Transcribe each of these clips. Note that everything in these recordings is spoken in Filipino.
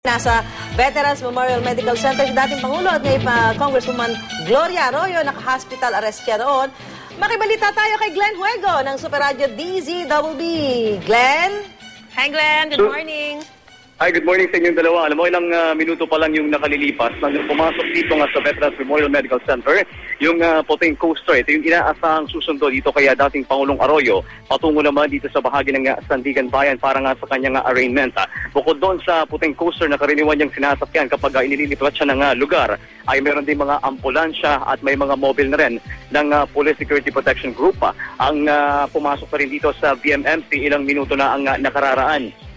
Nasa Veterans Memorial Medical Center si dating Pangulo at ngayon pa Congresswoman Gloria Arroyo, naka-hospital arrest siya roon. Makibalita tayo kay Glenn Huego ng Super Radio DZBB. Glenn? Hi Glenn, good morning. Hi, good morning sa inyong dalawa. Alam mo, ilang ah, minuto pa lang yung nakalilipas nang pumasok dito nga sa Veterans Memorial Medical Center, yung uh, puting coaster. Ito yung inaasahang susundo dito kaya dating Pangulong Arroyo patungo naman dito sa bahagi ng ah, Sandigan Bayan para nga sa kanyang ah, arraignment. Bukod doon sa puting coaster na karaniwan niyang sinasakyan kapag uh, inililipat siya ng ah, lugar, ay meron din mga ambulansya at may mga mobile na rin ng ah, Police Security Protection Group ah, ang ah, pumasok pa rin dito sa VMMC ilang minuto na ang ah, nakararaan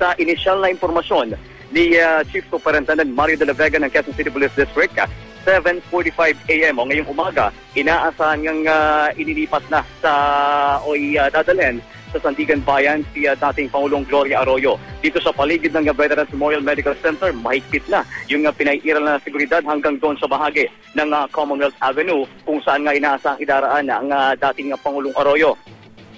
sa inisyal na impormasyon ni uh, Chief Superintendent Mario de la Vega ng Quezon City Police District, uh, 7.45 a.m. o ngayong umaga, inaasahan ngang uh, inilipas na sa o uh, dadalhin sa Sandigan Bayan si uh, dating Pangulong Gloria Arroyo. Dito sa paligid ng Veterans Memorial Medical Center, mahigpit na yung uh, pinaiiral na seguridad hanggang doon sa bahagi ng uh, Commonwealth Avenue kung saan nga inaasahang idaraan ang uh, dating uh, Pangulong Arroyo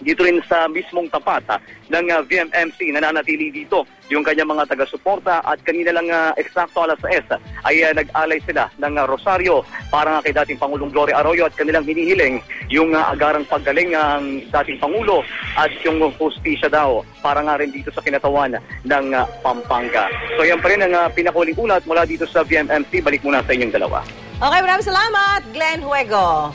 dito rin sa mismong tapat ah, ng ah, VMMC nananatili dito yung kanyang mga taga-suporta at kanina lang ah, eksakto alas 6 ah, ay ah, nag-alay sila ng ah, Rosario para nga kay dating Pangulong Gloria Arroyo at kanilang hinihiling yung ah, agarang paggaling ng dating Pangulo at yung hostisya daw para nga rin dito sa kinatawan ng ah, Pampanga. So yan pa rin ang ah, pinakuling ulat mula dito sa VMMC. Balik muna sa inyong dalawa. Okay, maraming salamat, Glenn Huego.